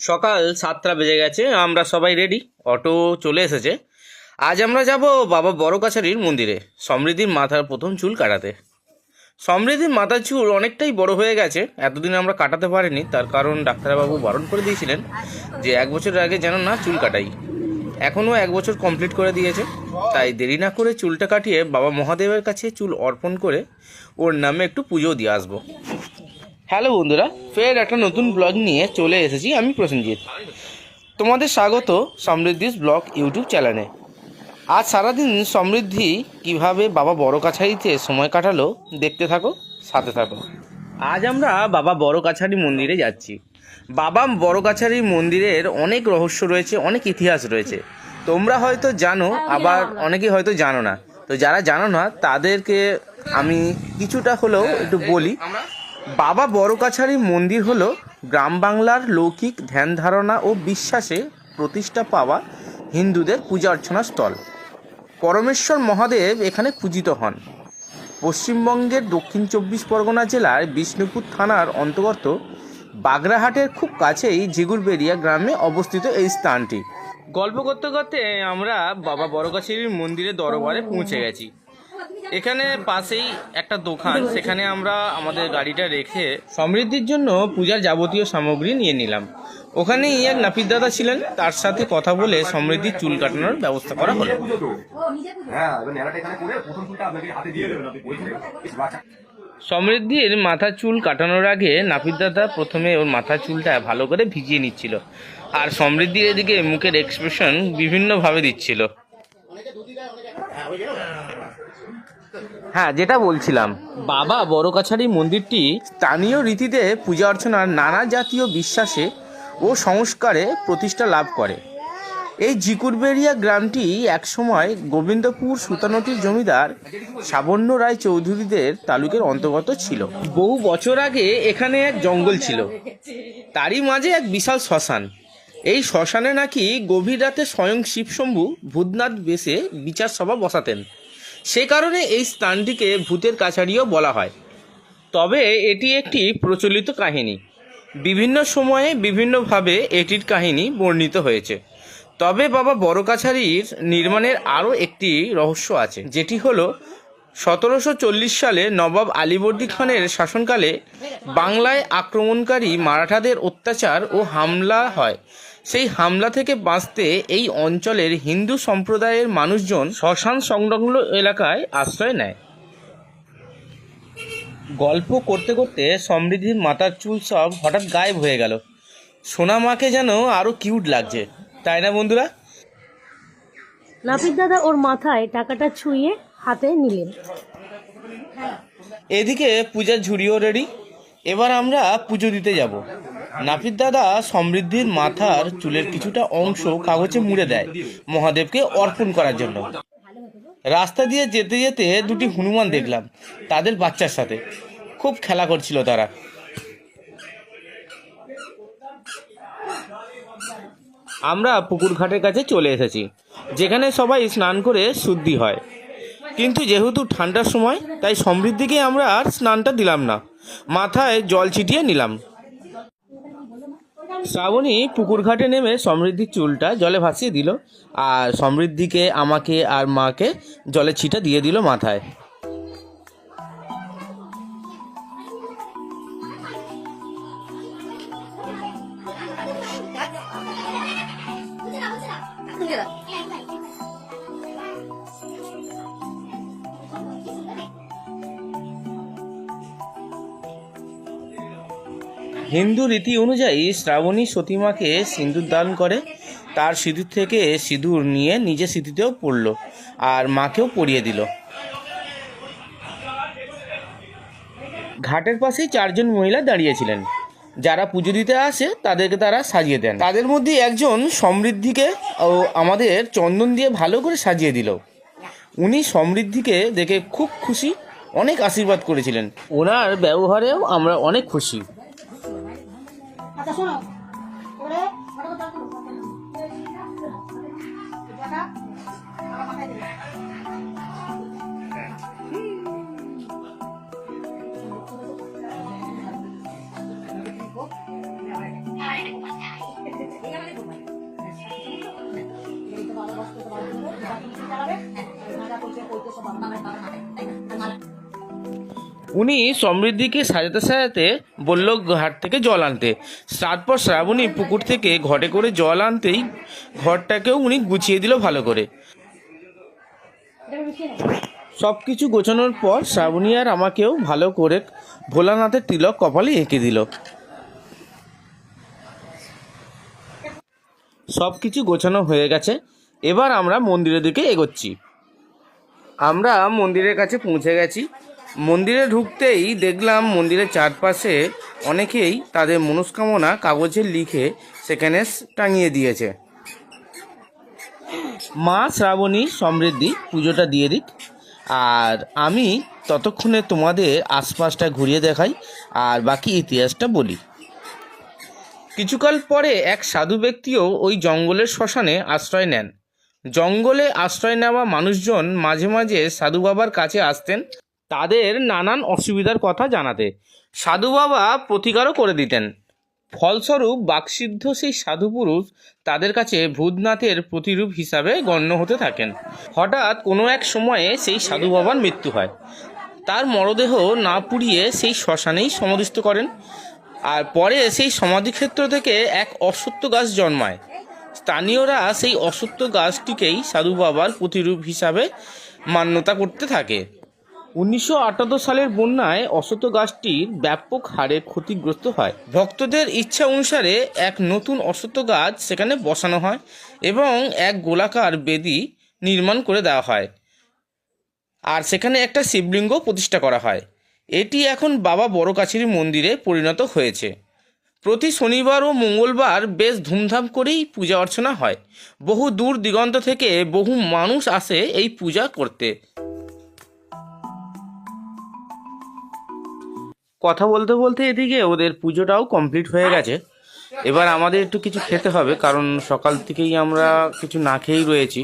সকাল সাতটা বেজে গেছে, আমরা সবাই রেডি অটো চলে এসেছে। আজ আমরা যাব বাবা বড় কাছারির মন্দিরে, সমৃদ্ধির মাথার প্রথম চুল কাটাতে। সমৃদ্ধির মাথার চুল অনেকটাই বড় হয়ে গেছে, এতদিন আমরা কাটাতে পারিনি, তার কারণ ডাক্তারবাবু বারণ করে দিয়েছিলেন যে এক বছরের আগে যেন না চুল কাটাই। এখনও এক বছর কমপ্লিট করে দিয়েছে, তাই দেরি না করে চুলটা কাটিয়ে বাবা মহাদেবের কাছে চুল অর্পণ করে ওর নামে একটু পুজো দিয়ে আসব। হ্যালো বন্ধুরা ফের একটা নতুন ব্লগ নিয়ে চলে এসেছি আমি প্রসেনজিৎ। তোমাদের স্বাগত সমৃদ্ধিস ব্লগ ইউটিউব চ্যানেলে আজ সারাদিন সমৃদ্ধি কীভাবে বাবা বড় কাছারিতে সময় কাটালো দেখতে থাকো সাথে থাকো। আজ আমরা বাবা বড় কাছারি মন্দিরে যাচ্ছি। বাবা বড় কাছারি মন্দিরের অনেক রহস্য রয়েছে অনেক ইতিহাস রয়েছে। তোমরা হয়তো জানো আবার অনেকেই হয়তো জানো না। তো যারা জানো না তাদেরকে আমি কিছুটা হলেও একটু বলি। বাবা বড় কাছারি মন্দির হল গ্রাম বাংলার লৌকিক ধ্যান ধারণা ও বিশ্বাসে প্রতিষ্ঠা পাওয়া হিন্দুদের পূজা অর্চনা স্থল। পরমেশ্বর মহাদেব এখানে পূজিত হন। পশ্চিমবঙ্গের দক্ষিণ চব্বিশ পরগনা জেলার বিষ্ণুপুর থানার অন্তর্গত বাগরাহাটের খুব কাছেই জিগুরবেরিয়া গ্রামে অবস্থিত এই স্থানটি। গল্প করতে করতে আমরা বাবা বড়কাছির মন্দিরের দরবারে পৌঁছে গেছি। এখানে পাশেই একটা দোকান। সেখানে আমরা আমাদের গাড়িটা রেখে সমৃদ্ধির জন্য পূজার যাবতীয় সামগ্রী নিয়ে নিলাম। ওখানেই এক নাপিত দাদা ছিলেন। তার সাথে কথা বলে সমৃদ্ধির চুল কাটানোর ব্যবস্থা করা হলো। হ্যাঁ সমৃদ্ধির মাথা চুল কাটানোর আগে নাপিত দাদা প্রথমে ওর মাথার চুলটা ভালো করে ভিজিয়ে নিচ্ছিল। আর সমৃদ্ধির এদিকে মুখের এক্সপ্রেশন বিভিন্নভাবে দিচ্ছিল। হ্যাঁ যেটা বলছিলাম। বাবা বড় কাছারি মন্দিরটি স্থানীয় রীতিতে পূজা অর্চনার নানা জাতীয় বিশ্বাসে ও সংস্কারে প্রতিষ্ঠা লাভ করে। এই জিকুরবেরিয়া গ্রামটি একসময় গোবিন্দপুর সুতানটির জমিদার সাবন্য রায় চৌধুরীদের তালুকের অন্তর্গত ছিল। বহু বছর আগে এখানে এক জঙ্গল ছিল। তারই মাঝে এক বিশাল শ্মশান। এই শ্মশানে নাকি গভীর রাতে স্বয়ং শিবশম্ভু ভূতনাথ বেশে বিচার সভা বসাতেন। সে কারণে এই স্থানটিকে ভূতের কাছারিও বলা হয়। তবে এটি একটি প্রচলিত কাহিনী। বিভিন্ন সময়ে বিভিন্নভাবে এটির কাহিনী বর্ণিত হয়েছে। তবে বাবা বড় কাছারির নির্মাণের আরও একটি রহস্য আছে, যেটি হলো সতেরোশো চল্লিশ সালে নবাব আলীবর্দী খানের শাসনকালে বাংলায় আক্রমণকারী মারাঠাদের অত্যাচার ও হামলা হয়। সেই হামলা থেকে বাঁচতে এই অঞ্চলের হিন্দু সম্প্রদায়ের মানুষজন শ্মশান সংলগ্ন এলাকায় আশ্রয় নেয়। গল্প করতে করতে সমৃদ্ধির মাথার চুল সব হঠাৎ গায়েব হয়ে গেল। সোনা মাকে যেন আরও কিউট লাগছে। তাই না বন্ধুরা? নাপিত দাদা ওর মাথায় টাকাটা ছুঁয়ে হাতে নিলেন। এদিকে পূজার ঝুড়িও রেডি এবার আমরা পুজো দিতে যাব। নাপিত দাদা সমৃদ্ধির মাথার চুলের কিছুটা অংশ কাগজে মুড়ে দেয় মহাদেবকে অর্পণ করার জন্য। রাস্তা দিয়ে যেতে যেতে দুটি হনুমান দেখলাম, তাদের বাচ্চার সাথে। খুব খেলা করছিল তারা। আমরা পুকুর ঘাটের কাছে চলে এসেছি, যেখানে সবাই স্নান করে শুদ্ধি হয়। কিন্তু যেহেতু ঠান্ডার সময়, তাই সমৃদ্ধিকে আমরা আর স্নানটা দিলাম না। মাথায় জল ছিটিয়ে নিলাম। শ্রাবণী পুকুর ঘাটে নেমে সমৃদ্ধির চুলটা জলে ভাসিয়ে দিল আর সমৃদ্ধিকে, আমাকে আর মাকে জলে ছিটা দিয়ে দিল মাথায়। হিন্দু রীতি অনুযায়ী শ্রাবণী সতীমাকে সিঁদুর দান করে। তার সিঁদুর থেকে সিঁদুর নিয়ে নিজে সিঁথিতেও পড়ল আর মাকেও পরিয়ে দিল। ঘাটের পাশেই চারজন মহিলা দাঁড়িয়েছিলেন যারা পুজো দিতে আসে, তাদেরকে তারা সাজিয়ে দেন। তাদের মধ্যে একজন সমৃদ্ধিকে ও আমাদের চন্দন দিয়ে ভালো করে সাজিয়ে দিল। উনি সমৃদ্ধিকে দেখে খুব খুশি, অনেক আশীর্বাদ করেছিলেন। ওনার ব্যবহারেও আমরা অনেক খুশি। আচ্ছা শোনো। এবারে চালাবে পয়সা পয়সা সব আমরা উনি সমৃদ্ধিকে সাজাতে সাজাতে বলল ঘাট থেকে জল আনতে। তারপর শ্রাবণী পুকুর থেকে ঘটে করে জল আনতেই ঘরটাকেও উনি গুছিয়ে দিল ভালো করে। সব কিছু গোছানোর পর শ্রাবণী আর আমাকেও ভালো করে ভোলানাথের তিলক কপালে এঁকে দিল। সব কিছু গোছানো হয়ে গেছে। এবার আমরা মন্দিরের দিকে এগোচ্ছি। আমরা মন্দিরের কাছে পৌঁছে গেছি। মন্দিরে ঢুকতেই দেখলাম মন্দিরের চারপাশে অনেকেই তাদের মনস্কামনা কাগজে লিখে সেখানে টাঙিয়ে দিয়েছে। মা শ্রাবণী সমৃদ্ধি পুজোটা দিয়ে দিক। আর আমি ততক্ষণে তোমাদের আশপাশটা ঘুরিয়ে দেখাই, আর বাকি ইতিহাসটা বলি। কিছুকাল পরে এক সাধু ব্যক্তিও ওই জঙ্গলের শ্মশানে আশ্রয় নেন। জঙ্গলে আশ্রয় নেওয়া মানুষজন মাঝে মাঝে সাধু বাবার কাছে আসতেন। তাদের নানান অসুবিধার কথা জানাতে। সাধু বাবা প্রতিকারও করে দিতেন। ফলস্বরূপ বাকসিদ্ধ সেই সাধু পুরুষ তাদের কাছে ভূতনাথের প্রতিরূপ হিসাবে গণ্য হতে থাকেন। হঠাৎ কোনো এক সময়ে সেই সাধু বাবার মৃত্যু হয়। তার মরদেহ না পুড়িয়ে সেই শ্মশানেই সমাধিস্থ করেন। আর পরে সেই সমাধিক্ষেত্র থেকে এক অসত্য গাছ জন্মায়। স্থানীয়রা সেই অসত্য গাছটিকেই সাধু বাবার প্রতিরূপ হিসাবে মান্যতা করতে থাকে। উনিশশো আটাত্তর সালের বন্যায় অসত্য গাছটির ব্যাপক হারে ক্ষতিগ্রস্ত হয়। ভক্তদের ইচ্ছা অনুসারে এক নতুন অসত্য গাছ সেখানে বসানো হয় এবং এক গোলাকার বেদি নির্মাণ করে দেওয়া হয়। আর সেখানে একটা শিবলিঙ্গ প্রতিষ্ঠা করা হয়। এটি এখন বাবা বড় কাছারি মন্দিরে পরিণত হয়েছে। প্রতি শনিবার ও মঙ্গলবার বেশ ধুমধাম করেই পূজা অর্চনা হয়। বহু দূর দিগন্ত থেকে বহু মানুষ আসে এই পূজা করতে। কথা বলতে বলতে এদিকে ওদের পুজোটাও কমপ্লিট হয়ে গেছে। এবার আমাদের একটু কিছু খেতে হবে, কারণ সকাল থেকেই আমরা কিছু না খেয়েই রয়েছি।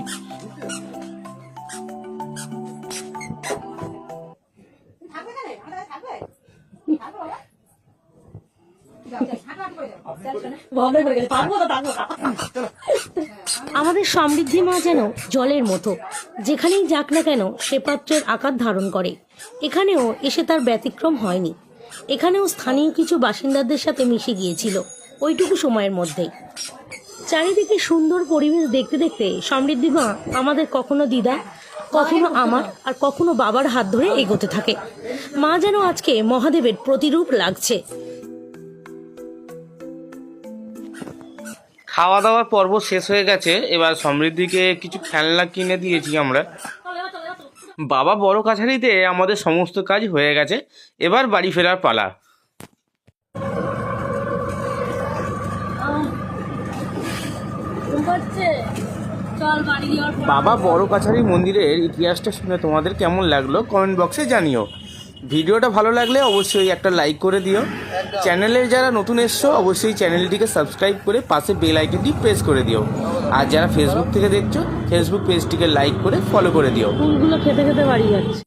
আমাদের সমৃদ্ধি মা যেন জলের মতো, যেখানেই যাক না কেন সে পাত্রের আকার ধারণ করে। এখানেও এসে তার ব্যতিক্রম হয়নি। এখানেও স্থানীয় কিছু বাসিন্দাদের সাথে মিশে গিয়েছিল, ওইটুকু সময়ের মধ্যেই। চারিদিকে সুন্দর পরিবেশ দেখতে দেখতে সমৃদ্ধি মা আমাদের কখনো দিদা, কখনো আমার আর কখনো বাবার হাত ধরে এগোতে থাকে। মা যেন আজকে মহাদেবের প্রতিরূপ লাগছে। খাওয়া দাওয়ার পর্ব শেষ হয়ে গেছে, এবার সমৃদ্ধিকে কিছু খেলনা কিনে দিয়েছি আমরা। বাবা বড় কাছারিতে আমাদের সমস্ত কাজ হয়ে গেছে। এবার বাড়ি ফেরার পালা। বাবা বড় কাছারি মন্দিরের ইতিহাসটা শুনে তোমাদের কেমন লাগল কমেন্ট বক্সে জানিও। ভিডিওটা ভালো লাগলে অবশ্যই একটা লাইক করে দিও। চ্যানেলে যারা নতুন এসছো, অবশ্যই চ্যানেলটিকে সাবস্ক্রাইব করে পাশে বেল আইকনটি প্রেস করে দিও। আর যারা ফেসবুক থেকে দেখছ ফেসবুক পেজটিকে লাইক করে ফলো করে দিও। ফুলগুলো খেতে খেতে বাড়ি যাচ্ছে।